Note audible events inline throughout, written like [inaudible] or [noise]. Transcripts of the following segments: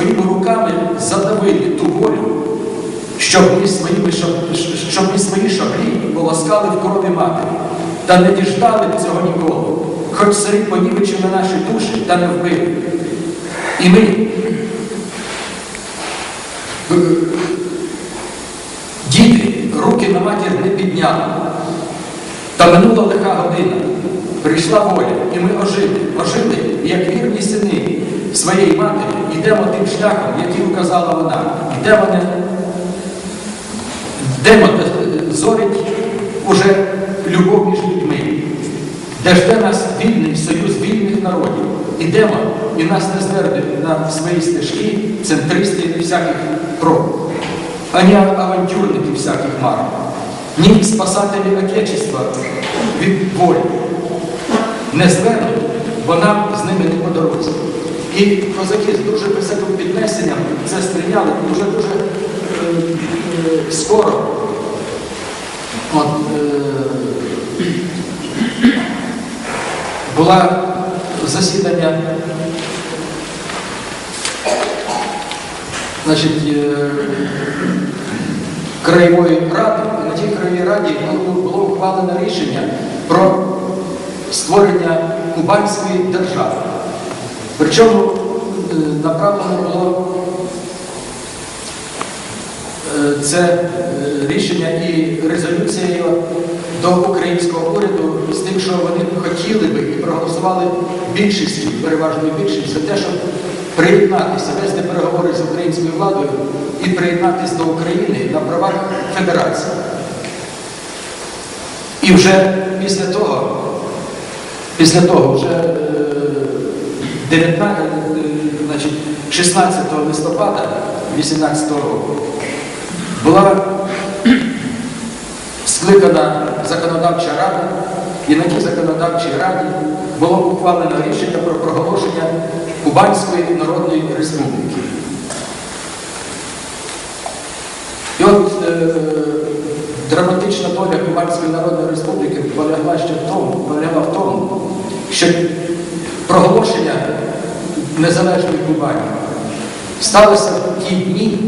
своїми руками задавили ту волю, щоб ми своїми щоб ми свої шаблі полоскали в крові матері, та не діждали цього ніколи, хоч серед понівечив на наші душі, та не вбили. І ми Діти руки на матір не підняли. Та минула лиха година, прийшла воля, і ми ожили, ожили, як вірні сини своєї матері, йдемо тим шляхом, який указала вона. Йдемо не йдемо, де зорить уже любов між людьми, де жде нас вільний союз вільних народів. Ідемо, і нас не звернуть на свої стежки центристи всяких проб ані авантюрники всяких мар, ні спасателі Отечества від волі. Не звернуть, бо нам з ними не по дорозі. І козаки з дуже високим піднесенням це сприйняли дуже-дуже е, скоро. От, е, була засідання значить, е, краєвої ради, і на тій краєвій раді було, було ухвалено рішення про створення Кубанської держави. Причому е, направлено було е, це е, рішення і резолюцією до українського уряду з тим, що вони хотіли би і проголосували більшістю, переважною більшістю, за те, щоб приєднатися, вести переговори з українською владою і приєднатися до України на правах федерації. І вже після того, після того, вже 19, е, значить, 16 листопада 18 року була скликана законодавча рада, і на тій законодавчій раді було ухвалено рішення про проголошення Кубанської Народної Республіки. І от е, драматична доля Кубанської Народної Республіки полягла ще в тому, полягла в тому, що проголошення незалежної Кубані сталося в ті дні,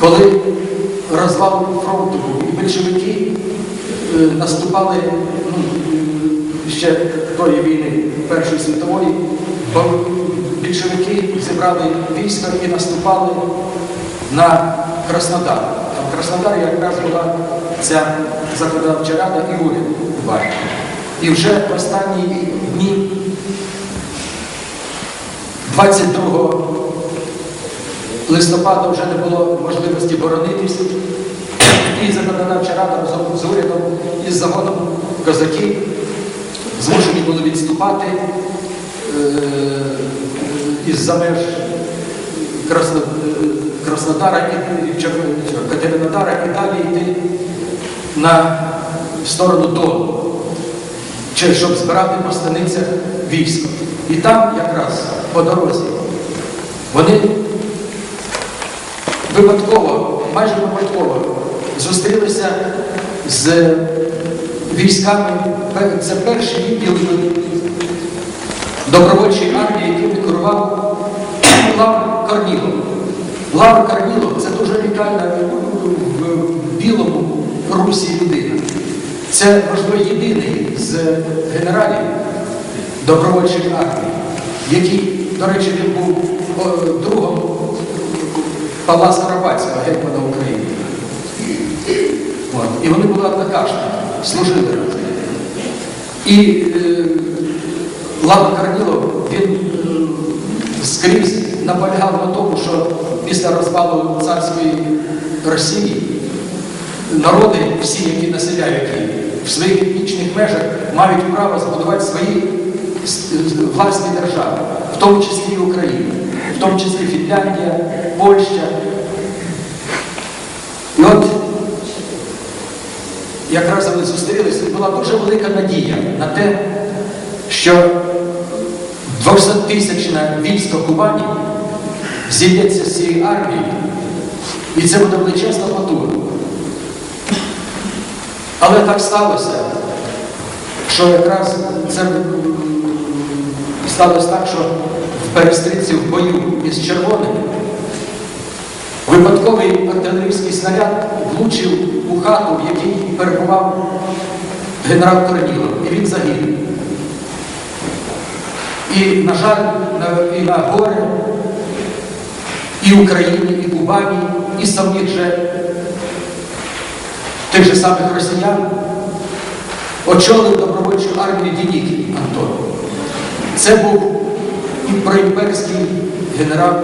коли розвал фронту і большевики е, наступали ну, е, ще тої війни Першої світової, бо більшовики зібрали війська і наступали на Краснодар. А в Краснодарі якраз була ця законодавча рада і уряд. І вже в останні дні 22 листопада вже не було можливості боронитися. І законодавча рада разом з урядом і з заводом козаки змушені були відступати е, із-за меж е, Краснодара і Катеринодара і далі йти на сторону Дону, щоб збирати по станицях військо. І там якраз по дорозі вони випадково, майже випадково зустрілися з військами, це перші відділи добровольчої армії, яким керував Лавр Корнілов. Лавр Корнілов це дуже лікальна в білому русі людина. Це, можливо, єдиний з генералів добровольчої армії, який, до речі, він був другом Павла Скоропадського, гетьмана України. От. І вони були однокашники, служили разом. І е, Лава Корнілов, він е, скрізь наполягав на тому, що після розвалу царської Росії народи, всі, які населяють її, в своїх етнічних межах мають право збудувати свої власні держави, в тому числі і Україна, в тому числі Фінляндія, Польща. І от якраз вони зустрілися, була дуже велика надія на те, що 200-тисячне військо Кубані зійдеться з цієї армії, і це буде величезна потуга. Але так сталося, що якраз це сталося так, що в перестрілці в бою із червоними Випадковий артилерійський снаряд влучив у хату, в якій перебував генерал Корнілов, і він загинув. І, на жаль, і на горе, і Україні, і Кубані, і самих же тих же самих росіян очолив добровольчу армію Дінік Антон. Це був і проімперський генерал,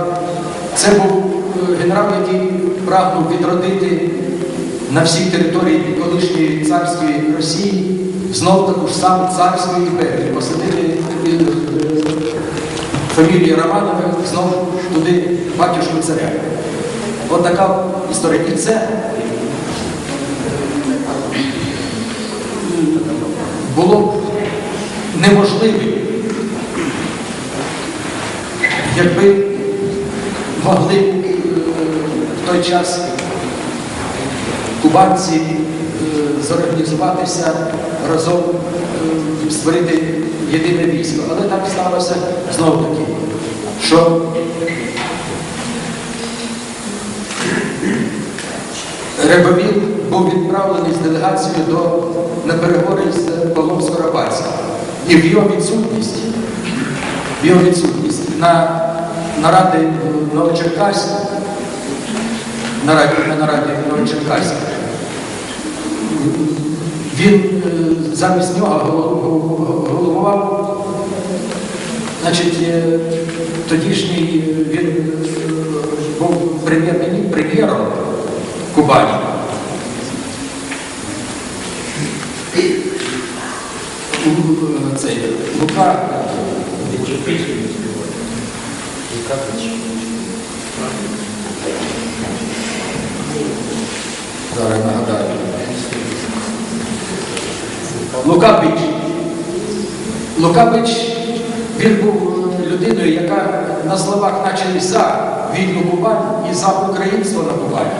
це був е, генерал, який прагнув відродити на всій території колишньої царської Росії знов таку ж саму царську імперію, посадити е, фамілії Романових знову туди батюшку царя. От така історія. І це було неможливим, якби могли е, в той час кубанці е, зорганізуватися разом, е, створити єдине військо. Але так сталося знову таки, що Рябовін був відправлений з делегацією до, на переговори з Павлом Скоропадським. І в його відсутність, в його відсутність на наради в Новочеркаськ, нараді, на нараді Новочеркаськ, він е, замість нього головував, значить, е, тодішній е, він був прем'єр-міністром прем'єром Кубані. Цей Лука Зараз нагадаю. Лука Бич. Лука Бич, він був людиною, яка на словах наче за вільну Кубань і за українство на Кубані.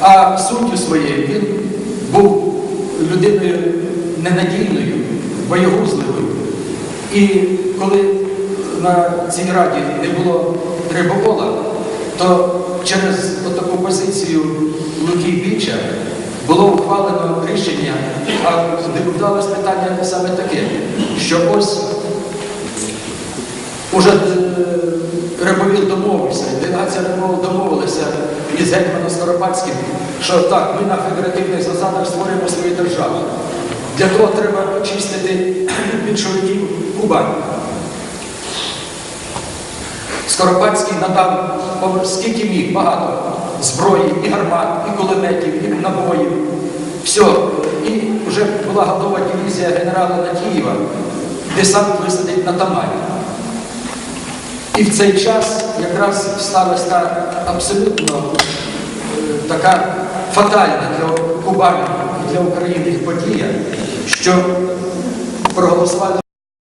А суттю своєю він був людиною ненадійною, боєгузливою. І коли на цій раді не було Требопола, то через таку позицію Луки Біча було ухвалено рішення, а депуталось питання саме таке, що ось уже е, Рябовіл домовився, делегація Рябовіл домовилася із Гетьманом Скоропадським, що так, ми на федеративних засадах створюємо свою державу. Для того треба очистити [clears throat] більшовиків Кубань. Скоропадський надав скільки міг, багато зброї, і гармат, і кулеметів, і набоїв. Все. І вже була готова дивізія генерала Натієва, десант висадить на Тамані. І в цей час якраз сталася та абсолютно е, така фатальна для Кубані і для України подія, що проголосували.